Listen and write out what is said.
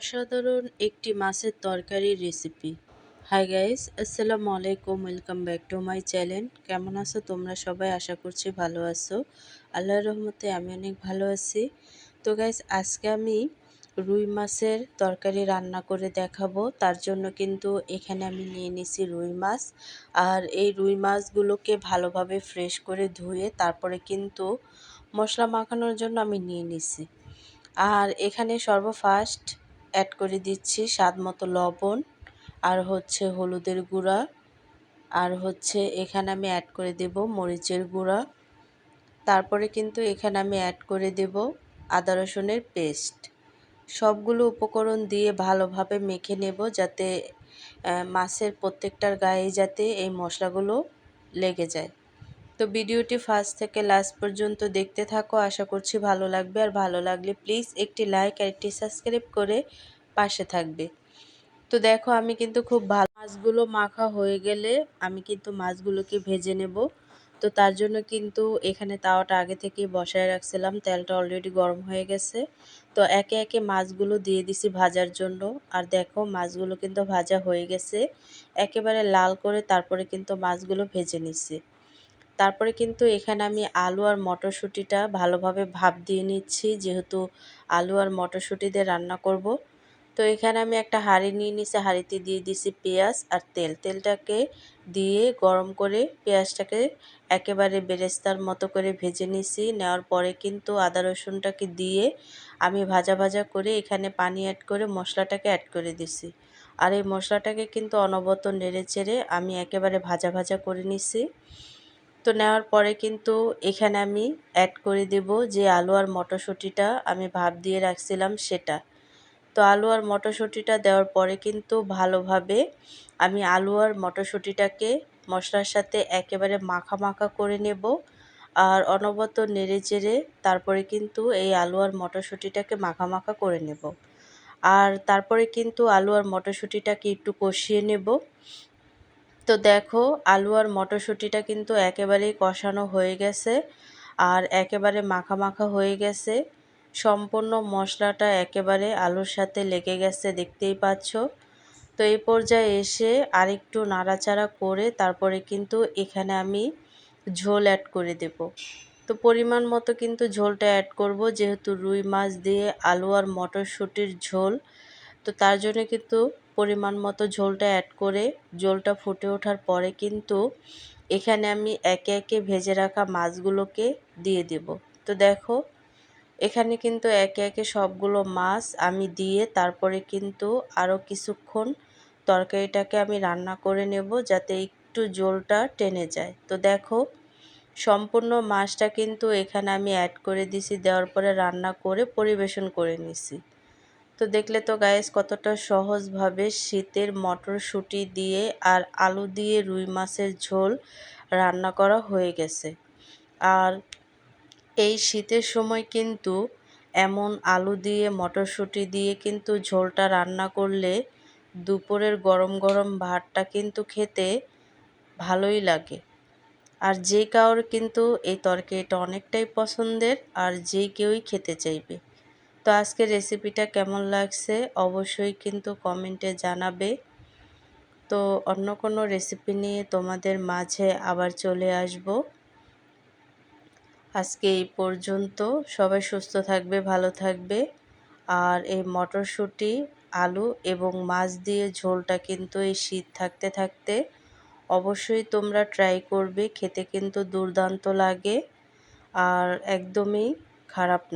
অসাধারণ একটি মাছের তরকারির রেসিপি হাই গাইস আসসালামু আলাইকুম welcome back to my channel কেমন আছো তোমরা সবাই? আশা করছি ভালো আছো। আল্লাহর রহমতে আমি অনেক ভালো আছি। তো গাইস আজকে আমি রুই মাছের তরকারি রান্না করে দেখাবো। তার জন্য কিন্তু এখানে আমি নিয়ে নিছি রুই মাছ। আর এই রুই মাছগুলোকে ভালোভাবে ফ্রেশ করে ধুয়ে তারপরে কিন্তু মশলা মাখানোর জন্য আমি নিয়ে নিছি। আর এখানে সর্বফার্স্ট অ্যাড করে দিচ্ছি স্বাদ মতো লবণ, আর হচ্ছে হলুদের গুঁড়া, আর হচ্ছে এখানে আমি অ্যাড করে দেব মরিচের গুঁড়া। তারপরে কিন্তু এখানে আমি অ্যাড করে দেব আদা রসুনের পেস্ট সবগুলো উপকরণ দিয়ে ভালোভাবে মেখে নেব যাতে মাছের প্রত্যেকটার গায়ে যাতে এই মশলাগুলো লেগে যায়। তো ভিডিওটি ফার্স্ট থেকে লাস্ট পর্যন্ত দেখতে থাকো। আশা করছি ভালো লাগবে। আর ভালো লাগলে প্লিজ একটি লাইক আর একটি সাবস্ক্রাইব করে পাশে থাকবে। তো দেখো, আমি কিন্তু খুব ভালো মাছগুলো মাখা হয়ে গেলে আমি কিন্তু মাছগুলোকে ভেজে নেব। তো তার জন্য কিন্তু এখানে তাওয়াটা আগে থেকেই বসায় রাখছিলাম। তেলটা অলরেডি গরম হয়ে গেছে। তো একে একে মাছগুলো দিয়ে দিছি ভাজার জন্য। আর দেখো, মাছগুলো কিন্তু ভাজা হয়ে গেছে। একেবারে লাল করে তারপরে কিন্তু মাছগুলো ভেজে নিছি। তারপরে কিন্তু এখানে আমি আলু আর মটরশুঁটিটা ভালোভাবে ভাপ দিয়ে নিচ্ছি, যেহেতু আলু আর মটরশুঁটি দিয়ে রান্না করব। তো এখানে আমি একটা হাঁড়ি নিয়ে নিছি হাঁড়িতে দিয়ে দিছি পেঁয়াজ আর তেল। তেলটাকে দিয়ে গরম করে পেঁয়াজটাকে একেবারে বেরেস্তার মতো করে ভেজে নিছি নেওয়ার পরে কিন্তু আদা রসুনটাকে দিয়ে আমি ভাজা ভাজা করে এখানে পানি অ্যাড করে মশলাটাকে অ্যাড করে দিছি আর এই মশলাটাকে কিন্তু অনবত নেড়ে চেড়ে আমি একেবারে ভাজা ভাজা করে নিছি তো নেওয়ার পরে কিন্তু এখানে আমি অ্যাড করে দেব যে আলু আর মটরশুঁটিটা আমি ভাব দিয়ে রাখছিলাম সেটা। তো আলু আর মটরশুঁটিটা দেওয়ার পরে কিন্তু ভালোভাবে আমি আলু আর মটরশুঁটিটাকে মশলার সাথে একেবারে মাখা মাখা করে নেব আর অনবত নেড়ে চেড়ে তারপরে কিন্তু এই আলু আর মটরশুঁটিটাকে মাখা মাখা করে নেব। আর তারপরে কিন্তু আলু আর মটরশুঁটিটাকে একটু কষিয়ে নেব। তো দেখো, আলু আর মটরশুঁটিটা কিন্তু একেবারেই কষানো হয়ে গেছে আর একেবারে মাখা মাখা হয়ে গেছে। সম্পূর্ণ মশলাটা একেবারে আলুর সাথে লেগে গেছে, দেখতেই পাচ্ছ। তো এই পর্যায়ে এসে আরেকটু নাড়াচাড়া করে তারপরে কিন্তু এখানে আমি ঝোল অ্যাড করে দেব। তো পরিমাণ মতো কিন্তু ঝোলটা অ্যাড করব, যেহেতু রুই মাছ দিয়ে আলু আর মটরশুঁটির ঝোল তো তার জন্য কিন্তু পরিমাণ মতো ঝোলটা অ্যাড করে ঝোলটা ফুটে ওঠার পরে কিন্তু এখানে আমি একে একে ভেজে রাখা মাছগুলোকে দিয়ে দেব। তো দেখো, এখানে কিন্তু একে একে সবগুলো মাছ আমি দিয়ে তারপরে কিন্তু আরও কিছুক্ষণ তরকারিটাকে আমি রান্না করে নেব যাতে একটু জোলটা টেনে যায়। তো দেখো, সম্পূর্ণ মাছটা কিন্তু এখানে আমি অ্যাড করে দিছি, দেওয়ার পরে রান্না করে পরিবেশন করে নিছি। তো দেখলে তো গায়েস কতটা সহজভাবে শীতের মটরশুঁটি দিয়ে আর আলু দিয়ে রুই মাছের ঝোল রান্না করা হয়ে গেছে। আর এই শীতের সময় কিন্তু এমন আলু দিয়ে, মটরশুঁটি দিয়ে কিন্তু ঝোলটা রান্না করলে দুপুরের গরম গরম ভাতটা কিন্তু খেতে ভালোই লাগে। আর যে কারোর কিন্তু এই তরকারিটা অনেকটাই পছন্দের, আর যে কেউই খেতে চাইবে। আজকের রেসিপিটা কেমন লাগছে অবশ্যই কিন্তু কমেন্টে জানাবে। তো অন্য কোনো রেসিপি নিয়ে তোমাদের মাঝে আবার চলে আসব। আজকে এই পর্যন্ত। সবাই সুস্থ থাকবে, ভালো থাকবে। আর এই মটরশুঁটি, আলু এবং মাছ দিয়ে ঝোলটা কিন্তু এই শীত থাকতে থাকতে অবশ্যই তোমরা ট্রাই করবে। খেতে কিন্তু দুর্দান্ত লাগে। আর একদমই খারাপ